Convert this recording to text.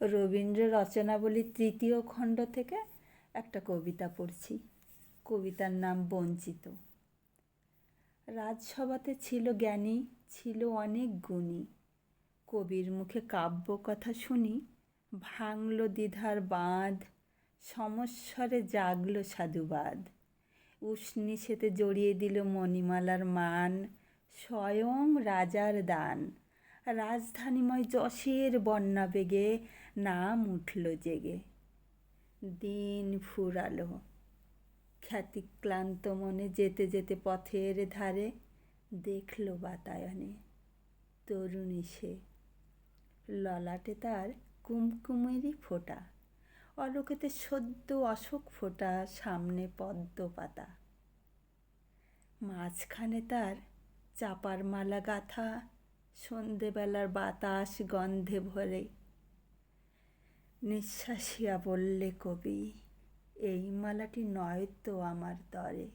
রবীন্দ্র রচনাবলী তৃতীয় খণ্ড থেকে একটা কবিতা পড়ছি। কবিতার নাম বঞ্চিত। রাজসভাতে ছিল জ্ঞানী, ছিল অনেক গুণী। কবির মুখে কাব্য কথা শুনি, ভাঙল দ্বিধার বাঁধ, সমস্বরে জাগল সাধুবাদ। উষ্ণিসেতে জড়িয়ে দিল মণিমালার মান, স্বয়ং রাজার দান। রাজধানীময় যশের বন্যা বেগে নাম উঠল জেগে। দিন ফুরালো। খ্যাতিক্লান্ত মনে যেতে যেতে পথের ধারে দেখল বাতায়নে তরুণী সে। ললাটে তার কুমকুমেরই ফোঁটা, অলোকেতে সদ্য অশোক ফোঁটা, সামনে পদ্ম পাতা। মাঝখানে তার চাপার মালা গাথা সন্ধেবেলার বাতাস গন্ধে ভরে। নিঃশ্বাসিয়া বললে কবি এই মালাটি নয় তো আমার তরে